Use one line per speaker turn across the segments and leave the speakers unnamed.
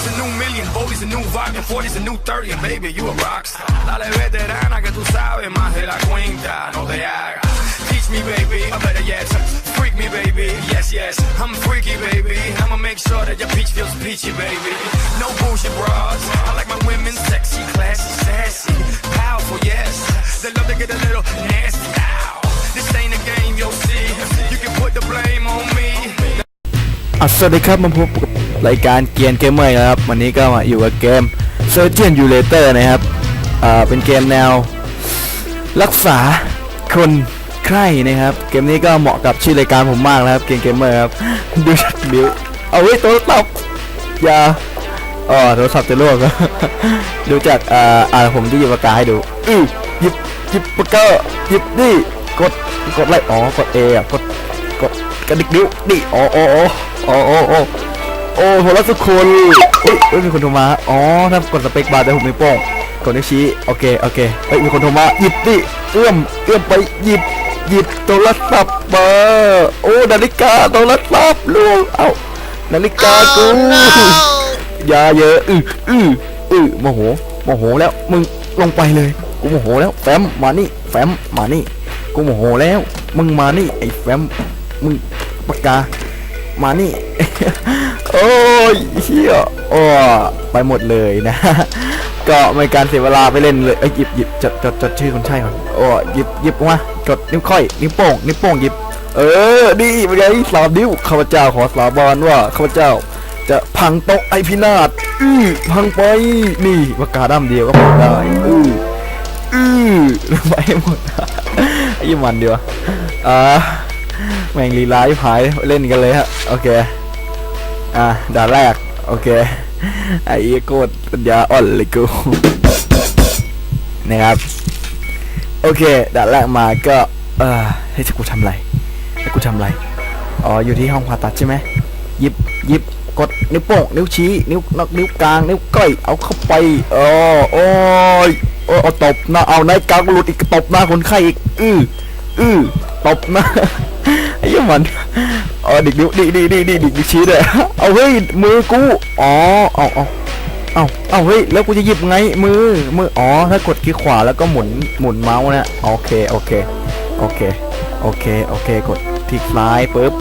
40's a new million, 40's a new vibe, and 40's a new 30, and baby, you a rockstar. Dale veterana que tú sabes más de la cuenta, no te hagas. Teach me, baby, I better yes. Freak me, baby, yes, yes. I'm freaky, baby. I'ma make sure that your peach feels peachy, baby. No bullshit bras. I like my women sexy, classy, sassy, powerful, yes. They love to get a little nasty. Ow. This ain't a game, you'll see. You can put the blame on me.
อะสวัสดีครับมาพบกับรายการเกียนเกมเมอร์นะครับวันนี้ก็มาอยู่กับเกม Surgeon u l a t o r นะครับอ่าเป็นเกมแนว รักษาคนไข้นะครับ เกมนี้ก็เหมาะกับชื่อรายการผมมากนะครับเกมเกมเมอร์ครับดูชัดบิวเอาไว้โทรศัพท์อย่าอ๋อโทรศัพท์จะล่วงดูจากอ่าอ่าผมที่หยิบปากกาให้ดูอือหยิบหยิบปากกาหยิบนี่กดกดอะไรอ๋อกด A อะกดกด กระดิกนิ้วนี่อ๋ออ๋ออ๋ออ๋ออ๋อโอ้โหแล้วทุกคนอุ้ยเอ้ยมีคนโทรมาอ๋อถ้ากดสเปคบาร์จะหุบนิ้วโป้งกดนิ้วชี้โอเคโอเคเฮ้ยมีคนโทรมาหยิบนี่เอื้อมเอื้อมไปหยิบหยิบโทรศัพท์มาโอ้นาฬิกาโทรศัพท์ลูกเอ้านาฬิกากูอย่าเยอะอืออืออือโมโหโมโหแล้วมึงลงไปเลยกูโมโหแล้วแฟมมานี่แฟมมานี่กูโมโหแล้ว มึงมานี่ไอ้แฟมมึง ปากกา มานี่ โอ้ยเฮียโอ้ไปหมดเลยนะ ก็ไม่การเสียเวลาไปเล่นเลยเอ้หยิบหยิบจดจดจดชื่อคนใช่ก่อนโอ้หยิบหยิบมากดนิ้วค่อยนิ้วโป้งนิ้วโป้งหยิบ เออดีเป็นไงสามนิ้วข้าพเจ้าขอสาบานว่าข้าพเจ้า จะพังโต๊ะไอพินาศอื้อพังไปนี่ปากกาด้ามเดียวก็พอได้อื้ออื้อไปหมดไอ้ยี่มันเดียวอ่า แม่งลีไลาที่หายเล่นกันเลยฮะโอเค อ่าด่านแรก โอเค ไอ้โกดปัญญาอ่อนเลยกูนะครับ โอเคด่านแรกมาก็ เออให้กูทำไรให้กูทำไรอ๋ออยู่ที่ห้องผ่าตัดใช่ไหมยิบยิบกดนิ้วโป้งนิ้วชี้นิ้วนนิ้วกลางนิ้วก้อยเอาเข้าไปโอ้โอ้ยโอ้เอาตบหน้าเอานายกลางหลุดอีกตบหน้าคนไข้อีกอื้ออื้อตบหน้า ไอ้เหี้ยมันอ๋อดิกนิ้วดิดิดิดิดิกนิ้วชี้เลยเอาเฮ้ยมือกูอ๋อเอาเอาเอาเอาเฮ้ยแล้วกูจะหยิบไงมือมืออ๋อถ้ากดคลิกขวาแล้วก็หมุนหมุนเมาส์นะโอเคโอเคโอเคโอเคโอเคกดคลิกซ้ายปุ๊บ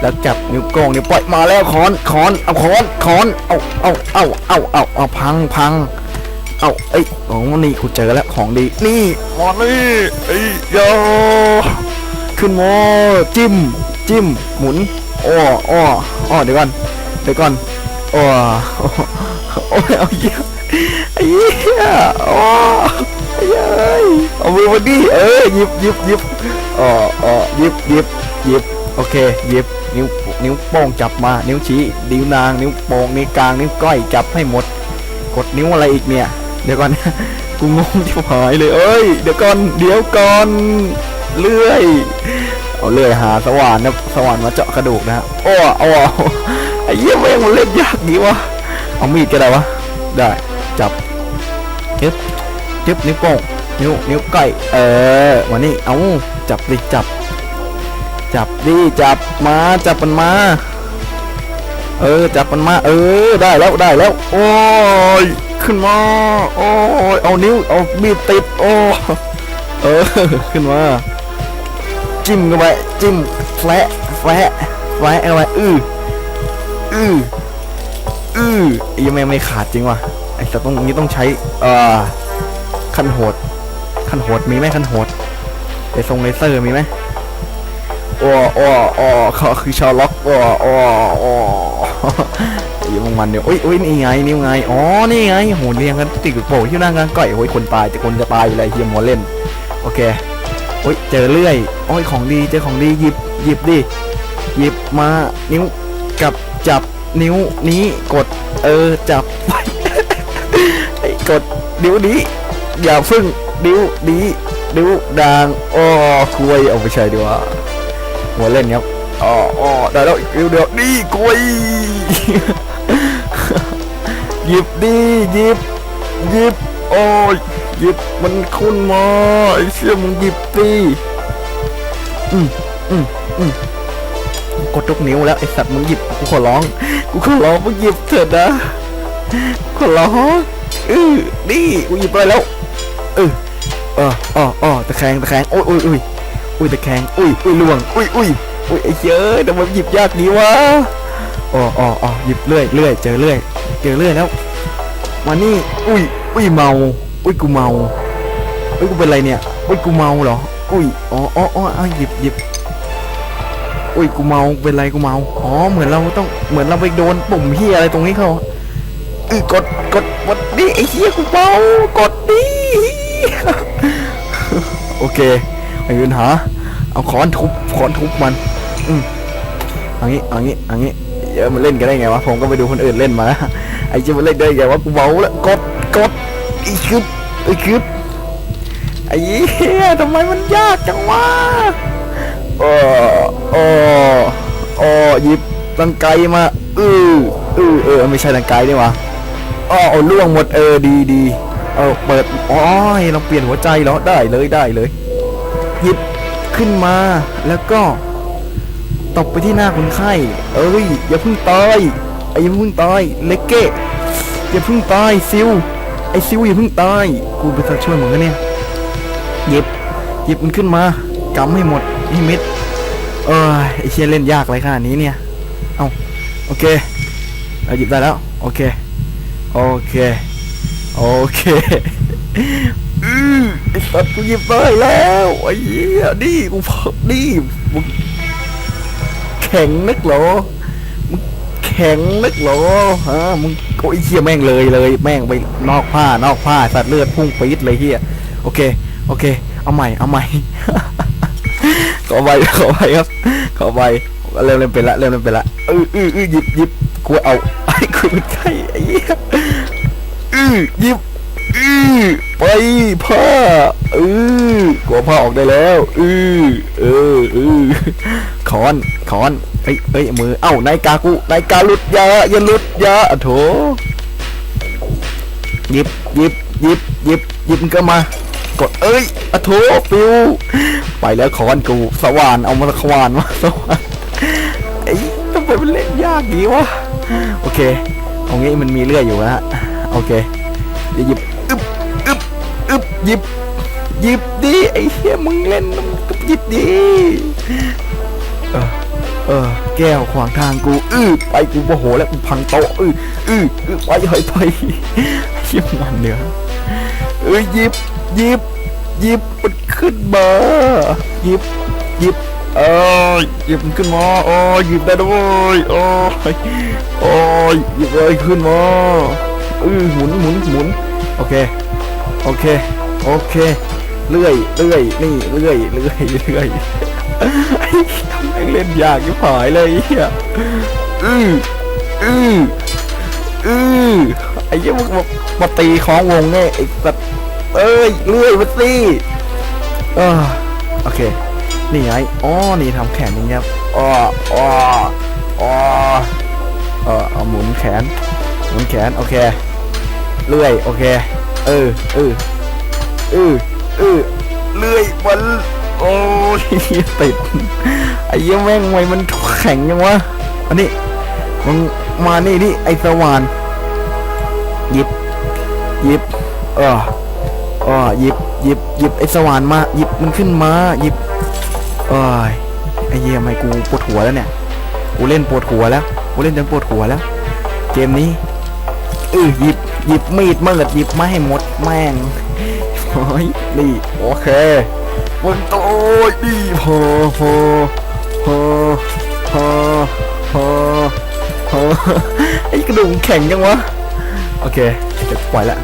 แล้วจับนิ้วโป้งนิ้วปล่อยมาแล้วคอนคอนเอาคอนคอนเอาเอาเอาเอาเอาเอาพังพังเอาเอ้ยโอ้นี่กูเจอแล้วของดีนี่มานี่ไอ้ยยา ขึ้นมาจิ้ม จิ้ม หมุนอ้ออ้ออ้อเดี๋ยวก่อน เดี๋ยวก่อนอ้อโอ้ยเอาเหี้ยไอ้เหี้ยอ้อไอ้เฮ้ยเอ้ยเอามือมาดิเออหยิบหยิบหยิบอ้ออ้อหยิบหยิบหยิบโอเคหยิบนิ้วนิ้วโป้งจับมา นิ้วชี้ นิ้วนาง นิ้วโป้งนิ้วกลาง นิ้วก้อยจับให้หมด กดนิ้วอะไรอีกเนี่ย เดี๋ยวก่อน กูงงที่หายเลย เอ้ย เดี๋ยวก่อน เดี๋ยวก่อน เลื่อย เอาเลื่อยหาสว่านนะสว่านมาเจาะกระดูกนะฮะโอ้โอ้ไอ้เหี้ยแม่งมันเล่นยากดีวะเอามีดก็ได้วะได้จับยึบยึบนิ้วโป้งนิ้วนิ้วก้อยเออมานี่เอาจับดิจับ จับดิจับมาจับมันมาเออจับมันมาเออได้แล้วได้แล้ว โอ้ยขึ้นมาโอ้ยเอานิ้วเอามีดติดโอ้เออขึ้นมา จิ้มเข้าไปจิ้มแฟะแฟะแฟะเข้าไปอื้ออื้ออื้อยังไม่ไม่ขาดจริงว่ะไอ้สัตว์ตรงนี้ต้องใช้เอ่อคันโหดคันโหดมีไหมคันโหดไอทรงเลเซอร์มีไหมโอ้โอ้โอ้เขาคือชาวล็อกโอ้โอ้โอ้อยู่มึงมันเดี๋ยวอุ้ยอุ้ยนี่ไงนี่ไงอ๋อนี่ไงโหเรียงกันติดโผล่ที่หน้างานก้อยโอ้ยคนตายแต่คนจะตายอยู่เลยเฮียมัวเล่นโอเค อ้ยเจอเลื่อยโอ้ยของดีเจอของดีหยิบหยิบดิหยิบมานิ้วกับจับนิ้วนี้กดเออจับไปไอ้กดนิ้วนี้อย่าพึ่งนิ้วนี้นิ้วด่างอ้อคุยเอาไปใช้ดีกว่าหัวเล่นครับอ๋ออ๋อได้แล้วอีกเดี๋ยวนี่กล้วยหยิบดิหยิบหยิบโอ้ย หยิบมันขึ้นมาไอ้เชี่ยมึงหยิบดิอืมอืมอืมกดทุกนิ้วแล้วไอ้สัตว์มึงหยิบกูขอร้องกูขอร้องมึงหยิบเถอะนะขอร้องเออนี่กูหยิบไปแล้วเออเอออ๋ออ๋อตะแคงตะแคงโอ้ยโอ้ยโอ้ยอุ้ยตะแคงอุ้ยอุ้ยล่วงอุ้ยอุ้ยอุ้ยไอ้เจ้ยทำไมหยิบยากนี้วะอ๋ออ๋ออ๋อหยิบเรื่อยเรื่อยเจอเรื่อยเจอเรื่อยแล้วมานี่อุ้ยอุ้ยเมา อุ้ยกูเมาอุ้ยกูเป็นไรเนี่ยอุ้ยกูเมาเหรออุ้ยอ๋ออ๋ออ๋อเอาหยิบหยิบอุ้ยกูเมาเป็นไรกูเมาอ๋อเหมือนเราต้องเหมือนเราไปโดนปุ่มเฮียอะไรตรงนี้เขาเออกดกดกดดิไอ้เฮียกูเมากดดิโอเคไอ้ยืนหาเอาค้อนทุบค้อนทุบมัน อืมอันนี้อันนี้อันนี้เยอะมันเล่นกันได้ไงวะผมก็ไปดูคนอื่นเล่นมาแล้วไอ้เจ้ามันเล่นได้ไงวะกูเมาแล้วกดกดไอ้คืบ ไอ้คืบไอ้เหี้ยทำไมมันยากจังวะโอ้โอ้โอ้หยิบตังไกมาเออเออเออไม่ใช่ตังไกนี่วะอ้อล่วงหมดเออดีดีเอาเปิดอ๋อเราเปลี่ยนหัวใจเหรอได้เลยได้เลยหยิบขึ้นมาแล้วก็ตบไปที่หน้าคนไข้เอ้ยอย่าเพิ่งตายไอ้ย่าเพิ่งตายเล็กเก้อย่าเพิ่งตายซิว อ้ซิวอย่าเพิ่งตาย กูไปช่วยมึงกันเนี่ย หยิบ หยิบมันขึ้นมากำให้หมดให้เม็ดเออไอเชียเล่นยากอะไรขนาดนี้เนี่ย เอาโอเค เราหยิบได้แล้ว โอเค โอเค โอเคอือไอสัตว์กูหยิบได้แล้วไอ้เหี้ยนี่กูพอนี่มึงแข็งนักเหรอ แข็งนักเหรอฮะมึงโอ้ยเหี้ยแม่งเลยเลยแม่งไปนอกผ้านอกผ้าสัตว์เลือดพุ่งปี๊ดเลยเหี้ยโอเค โอเค เอาใหม่เอาใหม่ขอใบขอใบครับขอใบเริ่มเริ่มเป็นละเริ่มเริ่มเป็นละเออเออเออหยิบหยิบกูเอาไอ้กูเป็นไข้ไอ้เหี้ยเออหยิบเออไปผ้าเออกลัวผ้าออกได้แล้วเออเออเออขอนขอน เอ้ยเอ้ยมือ เอ้านายกากูนายกาหลุดอยาอย่าหลุดอยาอะโถหยิบหยิบหยิบหยิบหยิบก็มา กดเอ้ยอะโถปิว ไปแล้วคอนกูสว่านเอามาสว่านมาสว่านไอ้ยทำไมมันเล่นยากดีวะ โอเคเอางี้มันมีเลื่อยอยู่นะฮะ โอเคเดี๋ยวหยิบอึบอึบอึบหยิบหยิบดิไอ้เหี้ยมึงเล่นมึงก็หยิบดิ เออ แก้วขวางทางกู อื้อ ไปกูโมโหแล้วกูพังโต๊ะ อื้อ อื้ออื้อไปเฮ้ยไปเหี้ยมันเนื้อเอ้ยหยิบหยิบหยิบมันขึ้นมาหยิบหยิบเอ้ยหยิบมันขึ้นมาโอ้ยหยิบได้ด้วยโอ้ยโอ้ยหยิบเลยขึ้นมาเออหมุนหมุนหมุนโอเคโอเคโอเคเลื่อยเลื่อยนี่เลื่อยเลื่อยเลื่อย เล่นยากยิ่งหายเลยอ้เฮียอืออืออือไอ้เหี้ยังมามาตีของวงเนี่ยไอ้สัตว์เอ้ยเลื่อยมาสิเออโอเค นี่ไงอ๋อนี่ทำแขนอย่างเงี้ยครับอ๋ออ๋ออ๋อเออเอาหมุนแขน หมุนแขน โอเค เลื่อย โอเค เออเออเออเออือ อ้ยติดไอ้เหี้ยังแม่งไมมันแข็งยังวะอันนี้มึงมานี่นี่ไอ้สว่านหยิบหยิบเออเออหยิบหยิบหยิบไอ้สว่านมาหยิบมันขึ้นมาหยิบเอ้ยไอ้เหี้ยทำไมกูปวดหัวแล้วเนี่ยกูเล่นปวดหัวแล้วกูเล่นจนปวดหัวแล้ว เกมนี้เออหยิบหยิบมีดมาเกิดหยิบไมาให้หมดแม่งโอ้ยนี่โอเค มันโตยนี่พอพอพอพอพอพอไอ้กระดูกแข็งจังวะ โอเคจะปล่อยละ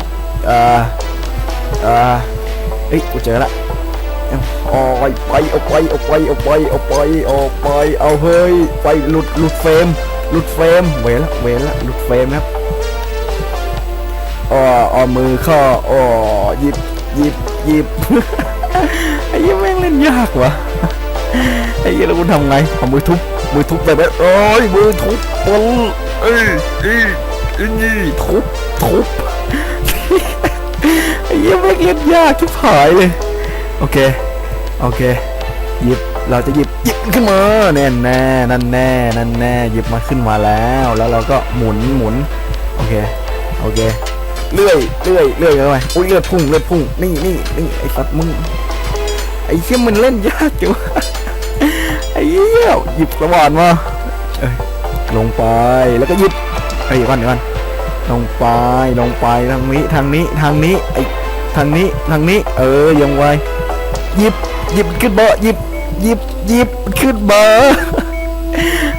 เอ่ออ่าเอ้ยกูเจอละเอาไปไปเอาไปเอาไปเอาไปเอาไปเอาไปเอาเฮ้ยไปหลุดหลุดเฟรมหลุดเฟรมเวละเวละหลุดเฟรมครับอ๋อมือข้าอ๋อหยิบหยิบหยิบ ไอ้ยี่แม่งเล่นยากวะไอ้ยี่แล้วกูทำไงเอามือทุบมือทุบไปแบบโอ้ยมือทุบปนเอ้ยเอ้ยเอ้ยทุบทุบไอ้เหี้ยแม่งเล่นยากที่ผายเลยโอเคโอเคหยิบเราจะหยิบหยิบขึ้นมาแน่แน่นั่นแน่นั่นแน่หยิบมาขึ้นมาแล้ว แล้วเราก็หมุนหมุนโอเคโอเค เลื่อยเลื่อยเลื่อยเข้าไปอุ้ยเลือดพุ่งเลือดพุ่งนี่นี่นี่ไอ้สัตว์มึงไอ้เชี่ยมันเล่นยากจังวไอ้เหี้ยหยิบสว่านมาเอ้ยลงไปแล้วก็หยิบไอ้เดี๋ยวก่อนเดี๋ยวก่อนลงไปลงไปทางนี้ทางนี้ทางนี้ไอ้ทางนี้ทางนี้ เออยังไวหยิบหยิบขึ้นเบาะหยิบหยิบหยิบขึ้นเบาะ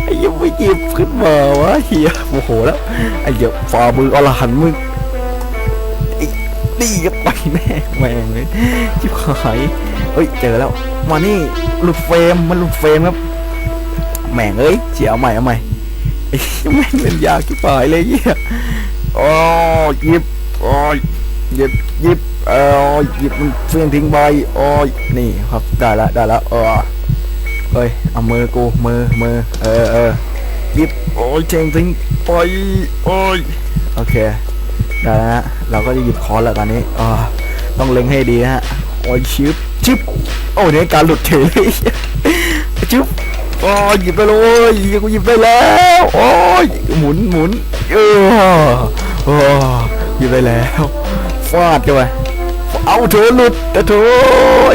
ไอ้ยังไม่หยิบขึ้นมาวะเฮียโมโหแล้วไอ้เหี้ยฝ่ามืออรหันมึง อ้นี่ก็ไปแม่แม่งเลยชิบหายเฮ้ยเจอแล้วมานี่หลุดเฟรมมันหลุดเฟรมครับแม่งเอ้ยเสียเอาใหม่เอาใหม่ไอ้เหี้ยแม่งเล่นยากชิบหายเลยเฮียโอ้ยหยิบโอ้ยยิบยิบเออหยิบมันเฟี้ยงทิ้งไปโอ้ยนี่ครับได้ละได้ละเออเฮ้ยเอามือกูมือมือเออเออยิบโอ้ยเจงทิ้งไปโอ้ยโอเค ได้แล้วนะเราก็จะหยิบคอนแล้วตอนนี้อ่าต้องเล็งให้ดีนะฮะโอ้ยชิบชิบโอ้ยเนี่ยการหลุดเฉยชิบโอ้ยหยิบไปเลยกูหยิบได้แล้วโอ้ยหมุนหมุนเออโอ้หยิบได้แล้วฟาดกันไปเอาเธอหลุดแต่เธอ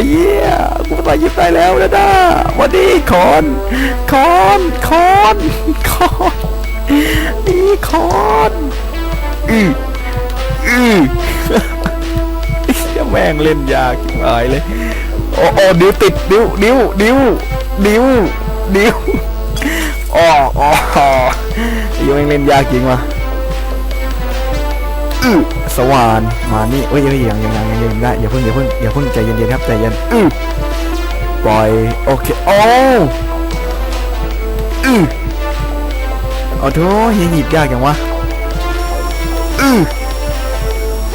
เยี่ยกูไปหยิบได้แล้วนะด้าวันนี้คอนคอนคอนคอนนี่คอนอือ อือจะแม่งเล่นยากจิ๋วายเลย โอ้โอ้นิ้วติดนิ้วนิ้วนิ้วนิ้วนิ้วอ๋ออ๋อยังแม่งเล่นยากจริงว่ะอื้อสว่านมานี่เอ้ยเอ้ยยังยังยังยังยังได้อย่าเพิ่งอย่าเพิ่งอย่าเพิ่งใจเย็นๆครับใจเย็นอื้อปล่อยโอเคโอ้อื้อเอาโถเฮียหยิบยากจังวะอื้อ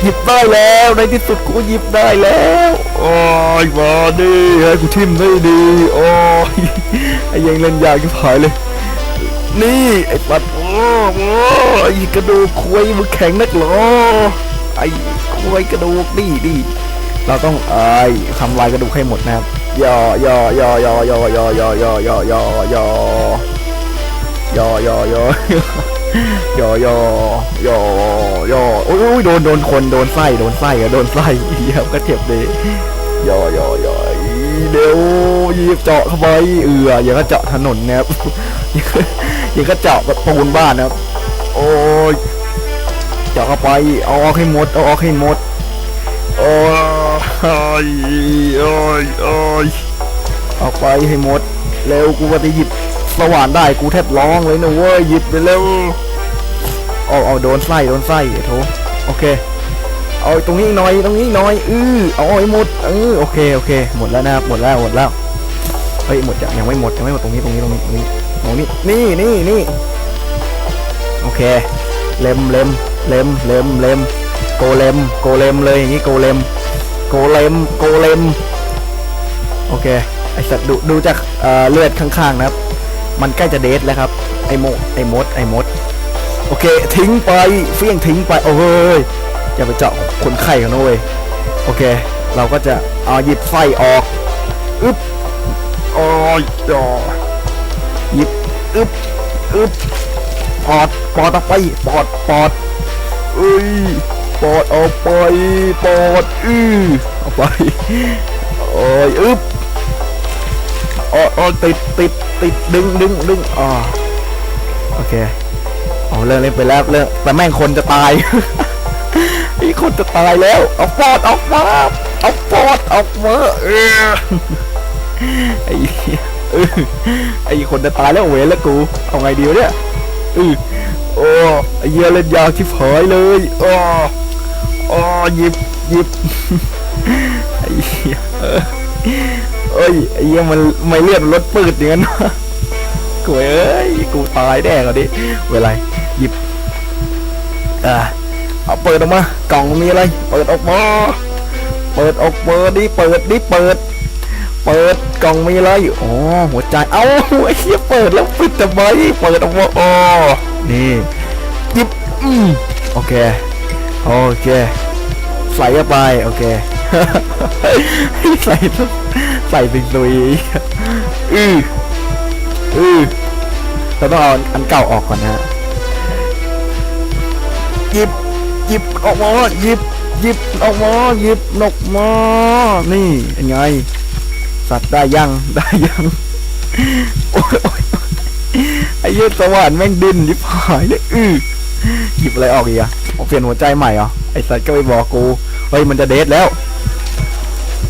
หยิบได้แล้วในที่สุดกูหยิบได้แล้วโอ้ยมาดิให้กูทิมได้ดีโอ้ยไอ้ยังเล่นยากที่ผายเลย นี่ไอ้ปัดโอ้โหไอ้กระดูกควยมึงแข็งนักหรอไอ้ควยกระดูกนี่นี่เราต้องไอ้ทำลายกระดูกให้หมดนะครับย่อย่อย่อย่อย่อย่อย่อย่อย่อย่อย่อย่อย่ ยอยอยอยอโอ้ยโดนโดนคนโดนไส้โดนไส้อะโดนไส้เหี้ยก็เจ็บเลยยอยอยอเดี๋ยวยีบเจาะเข้าไปเอืออย่าก็เจาะถนนนะครับยังก็เจาะแบบปูนบ้านนะครับ โอ้ยเจาะเข้าไปเอาออกให้หมดเอาออกให้หมดโอ้ยโอ้ยโอ้ยเอาไปให้หมดเร็วกูว่าจะหยิบ สว่านได้กูแทบร้องเลยนะเว้ยหยิบไปเร็วเอาเอาโดนไส้โดนไส้โถโอเค เอาตรงนี้หน่อยตรงนี้หน่อยอือเอาให้หมดเออโอเคโอเค หมดแล้วนะครับหมดแล้วหมดแล้วเฮ้ยหมดจะยังไม่หมดยังไม่หมดตรงนี้ตรงนี้ตรงนี้ตรงนี้ตรงนี้นี่นี่นี่โอเคเล็มเล็มเล็มเล็มเล็มโกเลมโกเลมเลยอย่างนี้โกเลมโกเลมโกเลมโอเคไอสัตว์ดูดูจากเลือดข้างๆนะครับ มันใกล้จะเดทแล้วครับ ไอโมไอมดไอมด โอเค ทิ้งไปเฟี้ยงทิ้งไปโอ้ยอย่าไปเจาะคนไข้กันนะเว้ยโอเค เราก็จะเอาหยิบไฟออกอึ๊บโอ้ยจอหยิบอึ๊บอึ๊บปอดปอดออกไปปอดปอดเอ้ยปอดออกไปปอดอื้อออกไปโอ้ยอึ๊บอ๋ออ๋อติดติด ติดดึงดึงดึงอ๋อโอเคเอเรื่องเล่นไปแล้วเรื่องแต่แม่งคนจะตายอ้คนจะตายแล้วเอาปอดออกมาเอาปอดออกมาเออไอ้เหี้ยเออไอ้คนจะตายแล้วเวรแล้วกูเอาไงดีวะเนี่ยอือโอ้ไอ้เหี้ยเล่นยาวชิบหายเลยอ้ออ้อหยิบหยิบไอ้เหี้ยเออ เอ้ยไอ้เหี้ยมันไม่เลื่อนรถปืดอย่างนั้นกูเอ้ยกูตายแน่กว่าดิเวลาหยิบอ่าเอาเปิดออกมากล่องมีอะไรเปิดออกมาเปิดออกเปิดดิเปิดดิเปิด เปิดกล่องมีอะไรอ๋อหัวใจเอ้าไอ้เหี้ยเปิดแล้วปิดทำไมเปิดออกมาอ๋อนี่หยิบอืมโอเคโอเคใส่เข้าไปโอเคใส่ ใส่เป็นซุยอืออือเราต้องเอาอันเก่าออกก่อนนะฮะหยิบหยิบออกมาหยิบหยิบออกมาหยิบนกมานี่เป็นไง สัตว์ได้ยังได้ยังโอ้ยโอ้ยโอ้ยไอ้เหี้ยสวรรค์แม่งดินยิบหายเลยอื้อหยิบอะไรออกอีกอะเอาเปลี่ยนหัวใจใหม่เหรอไอ้สัตว์ก็ไปบอกกูเฮ้ยมันจะเดทแล้ว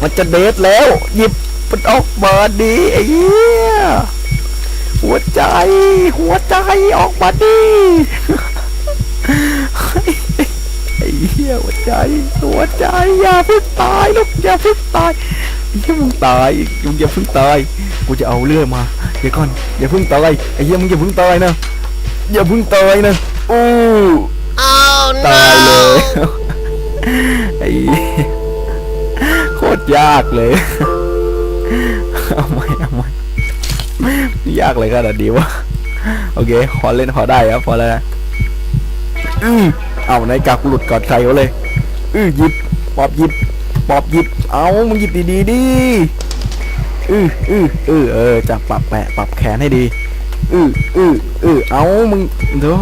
มันจะเดทแล้ว หยิบ มันออกมาดีไอ้เหี้ยหัวใจ หัวใจออกมาดีไอ้เหี้ยหัวใจ หัวใจอย่าเพิ่งตายลูกอย่าเพิ่งตายไอ้เหี้ยมึงตายมึงอย่าเพิ่งตายกูจะเอาเรื่องมาเดี๋ยวก่อนอย่าเพิ่งตายไอ้เหี้ยมึงอย่าเพิ่งตายนะอย่าเพิ่งตายนะอู้
Oh
ตายเลย
no!
ไอ้เหี้ยโคตรยากเลย เอาไหมเอาไหมยากเลยขนาดนี้วะโอเคขอเล่นขอได้ครับพอแล้วนะอือเอาในกากหลุดก่อนใครวะเลย อือหยิบปอบหยิบปอบหยิบ เอามึงหยิบดีๆดิอืออืออือเออจะปรับแปะปรับแขนให้ดีอืออืออือเอามึงเดี๋ยว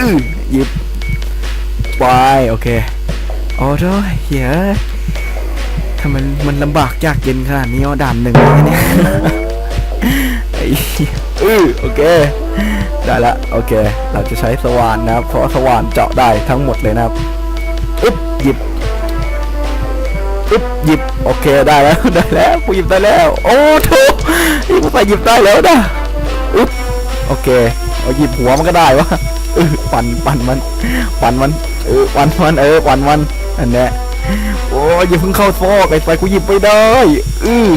อือหยิบไปโอเคโอ้ด้วยเหี้ย ทำไมมันลำบากยากเย็นขนาดนี้อะด่านหนึ่งเลยเนี่ยไอ้เหี้ยอือโอเค ได้ละโอเค เราจะใช้สว่านนะครับ เพราะสว่านเจาะได้ทั้งหมดเลยนะครับอึ๊บหยิบอึ๊บหยิบโอเคได้แล้วได้แล้วกูหยิบได้แล้ว โอ้โถนี่กูไปหยิบได้แล้วนะอึ๊บโอเคเอาหยิบหัวมันก็ได้วะเออปั่นปั่นมัน ปั่นมันเออปั่นมันเออปั่นมันอันเนี้ย โอ้ยอย่าเพิ่งเข้าฟอกไอ้ไฟกูหยิบไม่ได้อือ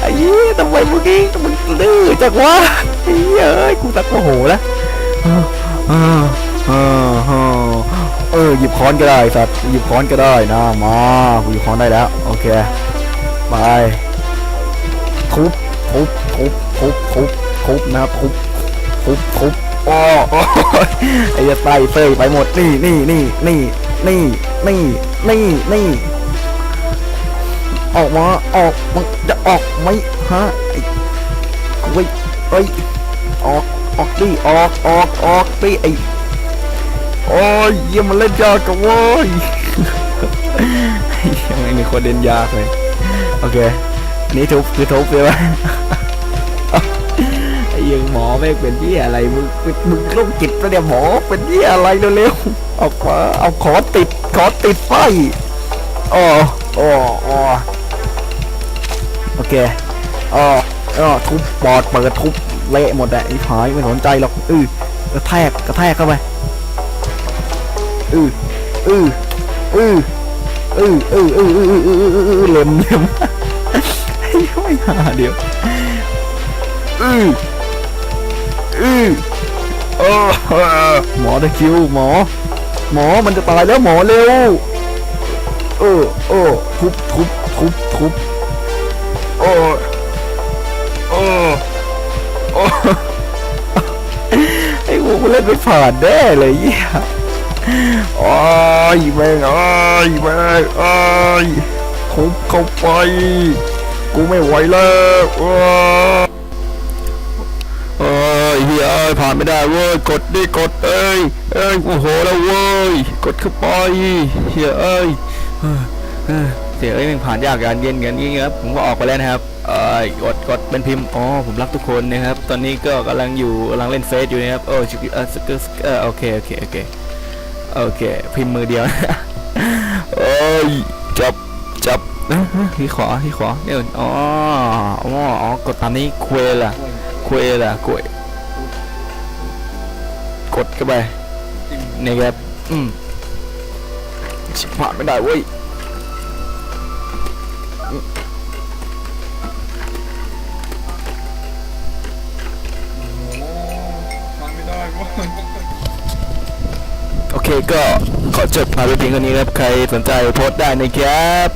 ไอ้เหี้ทำไมมึงเองมึงดื้อจังวะไอ้เหี้ยเอ้ยกูตักโมโหแล้วเออเออเออเออเออหยิบค้อนก็ได้สัตว์หยิบค้อนก็ได้นะมากูหยิบค้อนได้แล้วโอเคไปทุบทุบทุบทุบทุบทุบนะครับทุบทุบทุบ โอ้โอ้ไอ้เตยไตเตยไปหมดนี่นี่นี่นี่นี่นี่นี่นี่ออกมาออกมันจะออกไหมฮะไอ้เว้ยอ้ออกออกดิออกออกออกดิไอ้โอ้ยเยี่ยมมันเล่นยากกันเว้ยยังไม่มีคนเล่นยากเลยโอเคนนี้ทุบคือทุบใช่ไหมไอ้ ยังหมอไม่เป็นที่อะไรมึงมึงมึงโรคจิตปะเนี่ยหมอเป็นที่อะไรเร็วๆเอาขอเอาขอติดขอติดไฟอ๋ออ๋ออ๋อโอเคอ๋ออ๋อทุบปอดเปิดทุบเละหมดอะไอ้ผายไม่สนใจหรอกอือกระแทกกระแทกเข้าไปอืออืออืออืออืออืออืออืออืออืออือเล็มเล็มไอ้ไม่หาเดี๋ยวอือ อือเออหมอตะคิวหมอ หมอมันจะตายแล้วหมอเร็ว เออเออทุบทุบทุบทุบโอ้โอ้โอ้ไอ้กูกูเล่นไม่ผ่านแน่เลยเหี้ยโอ้ยแม่งเอ้ยแม่งเอ้ยทุบเข้าไป กูไม่ไหวแล้วโอ้ย ผ่านไม่ได้เว้ยกดดิกดเอ้ยเอ้ยโอ้โหแล้วเว้ยกดเข้าไปเฮียเอ้ยเฮียเอ้ยมันผ่านยากการเย็นกันนี้ครับผมก็ออกไปแล้วนะครับเอ่อกดกดเป็นพิมพ์อ๋อผมรักทุกคนนะครับ ตอนนี้ก็กำลังอยู่กำลังเล่นเฟซอยู่นะครับโอ้ชิเออสกสเออโอเคโอเคโอเคโอเค พิมพ์มือเดียวโอ้ยจับจับฮะที่ขวาที่ขวาเนี่ยอ๋ออ๋ออ๋อกดตามนี้ควยล่ะควยล่ะควย กดเข้าไปนี่ครับอืมชิบผ่านไม่ได้เว้ยโอเคก็ขอจบพาไปเพียงเท่านี้ครับ ใครสนใจโพสต์ได้นะครับ